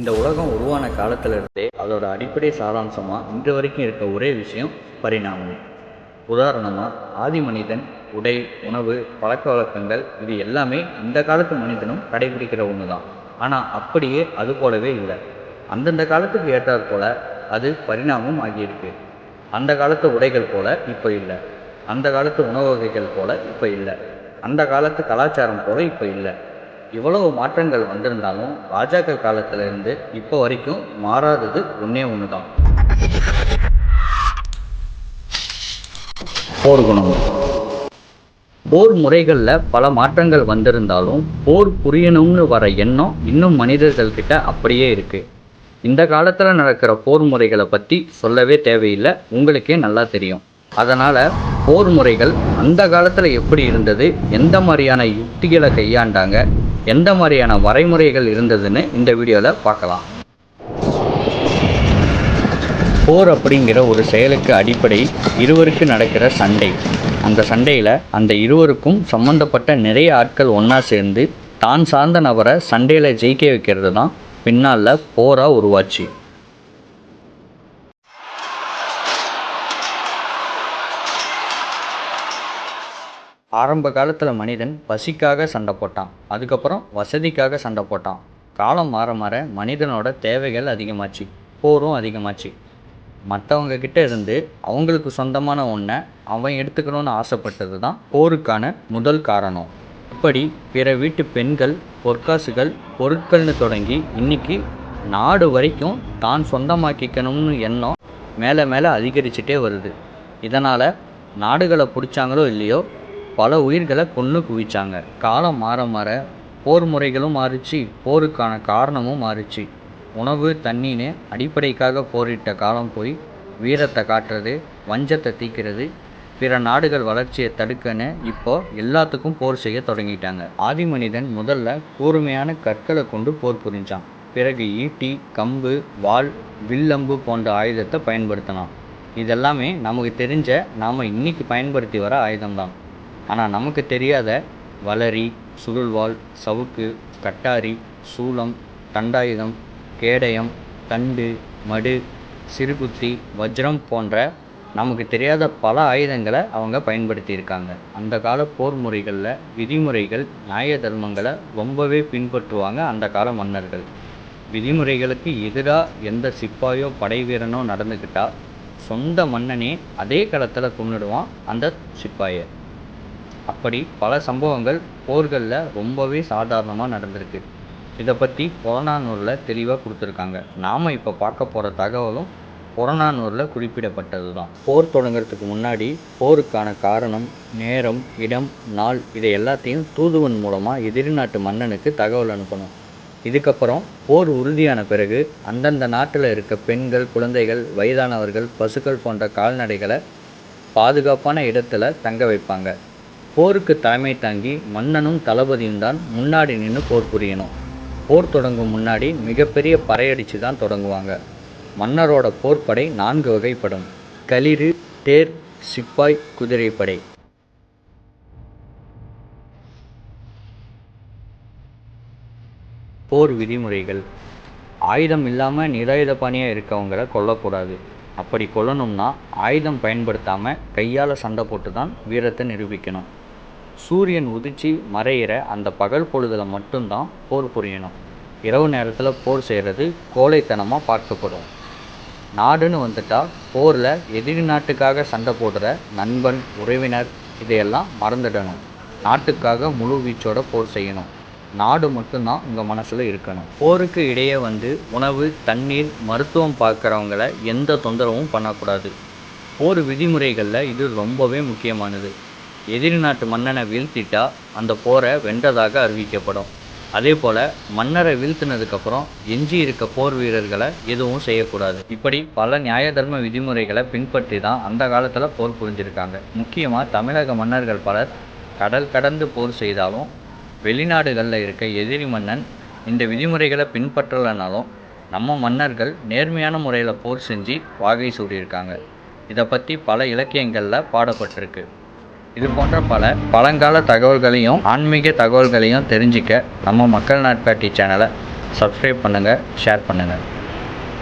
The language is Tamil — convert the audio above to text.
இந்த உலகம் உருவான காலத்திலிருந்தே அதோட அடிப்படை சாராம்சமாக இன்று வரைக்கும் இருக்க ஒரே விஷயம் பரிணாமம். உதாரணமாக ஆதி மனிதன் உடை உணவு பழக்க வழக்கங்கள் இது எல்லாமே இந்த காலத்து மனிதனும் கடைபிடிக்கிற ஒன்று தான் ஆனால் அப்படியே அது போலவே இல்லை. அந்தந்த காலத்துக்கு ஏற்றாற் போல அது பரிணாமம் ஆகியிருக்கு. அந்த காலத்து உடைகள் போல இப்போ இல்லை. அந்த காலத்து உணவு வகைகள் போல இப்போ இல்லை. அந்த காலத்து கலாச்சாரம் போல இப்போ இல்லை. இவ்வளவு மாற்றங்கள் வந்திருந்தாலும் பாஜக காலத்திலிருந்து இப்போ வரைக்கும் மாறாதது ஒன்றே ஒன்று தான் போர் குணம். போர் முறைகளில் பல மாற்றங்கள் வந்திருந்தாலும் போர் புரியணும்னு வர எண்ணம் இன்னும் மனிதர்கள் கிட்ட அப்படியே இருக்கு. இந்த காலத்தில் நடக்கிற போர் முறைகளை பற்றி சொல்லவே தேவையில்லை. உங்களுக்கே நல்லா தெரியும். அதனால் போர் முறைகள் அந்த காலத்தில் எப்படி இருந்தது? எந்த மாதிரியான யுக்திகளை கையாண்டாங்க? எந்த மாதிரியான வரைமுறைகள் இருந்ததுன்னு இந்த வீடியோவில் பார்க்கலாம். போர் அப்படிங்கிற ஒரு செயலுக்கு அடிப்படை இருவருக்கு நடக்கிற சண்டை. அந்த சண்டையில் அந்த இருவருக்கும் சம்மந்தப்பட்ட நிறைய ஆட்கள் ஒன்றா சேர்ந்து தான் சார்ந்த நபரை சண்டையில் ஜெயிக்க வைக்கிறது தான் பின்னால் போராக உருவாச்சு. ஆரம்ப காலத்தில் மனிதன் பசிக்காக சண்டை போட்டான். அதுக்கப்புறம் வசதிக்காக சண்டை போட்டான். காலம் மாற மாற மனிதனோட தேவைகள் அதிகமாச்சு. போரும் அதிகமாச்சு. மற்றவங்க கிட்ட இருந்து அவங்களுக்கு சொந்தமான ஒன்றை அவன் எடுத்துக்கணும்னு ஆசைப்பட்டது தான் போருக்கான முதல் காரணம். இப்படி பிற வீட்டு பெண்கள் பொற்காசுகள் பொருட்கள்னு தொடங்கி இன்னைக்கு நாடு வரைக்கும் தான் சொந்தமாக்கிக்கணும்னு எண்ணம் மேலே மேலே அதிகரிச்சுட்டே வருது. இதனால் நாடுகளை பிடிச்சாங்களோ இல்லையோ பல உயிர்களை கொன்று குவிச்சாங்க. காலம் மாற மாற போர் முறைகளும் மாறிச்சு போருக்கான காரணமும் மாறிச்சு. உணவு தண்ணின்னு அடிப்படைக்காக போரிட்ட காலம் போய் வீரத்தை காட்டுறது வஞ்சத்தை தீக்கிறது பிற நாடுகள் வளர்ச்சியை தடுக்கன்னு இப்போ எல்லாத்துக்கும் போர் செய்ய தொடங்கிட்டாங்க. ஆதி மனிதன் முதல்ல கூர்மையான கற்களை கொண்டு போர் புரிஞ்சான். பிறகு ஈட்டி கம்பு வாள் வில்லம்பு போன்ற ஆயுதத்தை பயன்படுத்தினான். இதெல்லாமே நமக்கு தெரிஞ்ச நாம் இன்னைக்கு பயன்படுத்தி வர ஆயுதம்தான். ஆனால் நமக்கு தெரியாத வளரி சுருள்வாள் சவுக்கு கட்டாரி சூலம் தண்டாயுதம் கேடயம் தண்டு மடு சிறுகுத்தி வஜ்ரம் போன்ற நமக்கு தெரியாத பல ஆயுதங்களை அவங்க பயன்படுத்தியிருக்காங்க. அந்த கால போர் முறைகளில் விதிமுறைகள் நியாய தர்மங்களை ரொம்பவே பின்பற்றுவாங்க அந்த கால மன்னர்கள். விதிமுறைகளுக்கு எதிராக எந்த சிப்பாயோ படை வீரனோ நடந்துக்கிட்டால் சொந்த மன்னனே அதே களத்தில் கும்பிடுவான் அந்த சிப்பாயை. அப்படி பல சம்பவங்கள் போர்களில் ரொம்பவே சாதாரணமாக நடந்திருக்கு. இதை பற்றி புறநானூரில் தெளிவாக கொடுத்துருக்காங்க. நாம் இப்போ பார்க்க போகிற தகவலும் புறநானூரில் குறிப்பிடப்பட்டது தான். போர் தொடங்குறதுக்கு முன்னாடி போருக்கான காரணம் நேரம் இடம் நாள் இதை எல்லாத்தையும் தூதுவன் மூலமாக எதிரி நாட்டு மன்னனுக்கு தகவல் அனுப்பணும். இதுக்கப்புறம் போர் உறுதியான பிறகு அந்தந்த நாட்டில் இருக்க பெண்கள் குழந்தைகள் வயதானவர்கள் பசுக்கள் போன்ற கால்நடைகளை பாதுகாப்பான இடத்துல தங்க வைப்பாங்க. போருக்கு தலைமை தாங்கி மன்னனும் தளபதியும் தான் முன்னாடி நின்று போர் புரியணும். போர் தொடங்கும் முன்னாடி மிகப்பெரிய பறையடிச்சு தான் தொடங்குவாங்க. மன்னரோட போர்ப்படை நான்கு வகைப்படும். களிறு தேர் சிப்பாய் குதிரைப்படை போர் விதிமுறைகள். ஆயுதம் இல்லாமல் நிராயுத பணியாக இருக்கவங்கள கொல்லக்கூடாது. அப்படி கொல்லணும்னா ஆயுதம் பயன்படுத்தாமல் கையால் சண்டை போட்டு தான் வீரத்தை நிரூபிக்கணும். சூரியன் உதிச்சு மறையிற அந்த பகல் பொழுதில் மட்டும்தான் போர் புரியணும். இரவு நேரத்தில் போர் செய்கிறது கோழைத்தனமாக பார்க்கப்படும். நாடுன்னு வந்துட்டால் போரில் எதிரி நாட்டுக்காக சண்டை போடுற நண்பன் உறவினர் இதையெல்லாம் மறந்துடணும். நாட்டுக்காக முழு வீச்சோட போர் செய்யணும். நாடு மட்டும்தான் உங்கள் மனசில் இருக்கணும். போருக்கு இடையே வந்து உணவு தண்ணீர் மருத்துவம் பார்க்குறவங்கள எந்த தொந்தரவும் பண்ணக்கூடாது. போர் விதிமுறைகளில் இது ரொம்பவே முக்கியமானது. எதிரி நாட்டு மன்னனை வீழ்த்திட்டா அந்த போரை வென்றதாக அறிவிக்கப்படும். அதே போல் மன்னரை வீழ்த்தினதுக்கப்புறம் எஞ்சி இருக்க போர் வீரர்களை எதுவும் செய்யக்கூடாது. இப்படி பல நியாய தர்ம விதிமுறைகளை பின்பற்றி தான் அந்த காலத்தில் போர் புரிஞ்சிருக்காங்க. முக்கியமாக தமிழக மன்னர்கள் பலர் கடல் கடந்து போர் செய்தாலும் வெளிநாடுகளில் இருக்க எதிரி மன்னன் இந்த விதிமுறைகளை பின்பற்றலைனாலும் நம்ம மன்னர்கள் நேர்மையான முறையில் போர் செஞ்சு வாகை சூடியிருக்காங்க. இதை பற்றி பல இலக்கியங்களில் பாடப்பட்டிருக்கு. இது போன்ற பல பழங்கால தகவல்களையும் ஆன்மீக தகவல்களையும் தெரிஞ்சிக்க நம்ம மக்கள் நாட்காட்டி சேனலை சப்ஸ்கிரைப் பண்ணுங்கள் ஷேர் பண்ணுங்கள்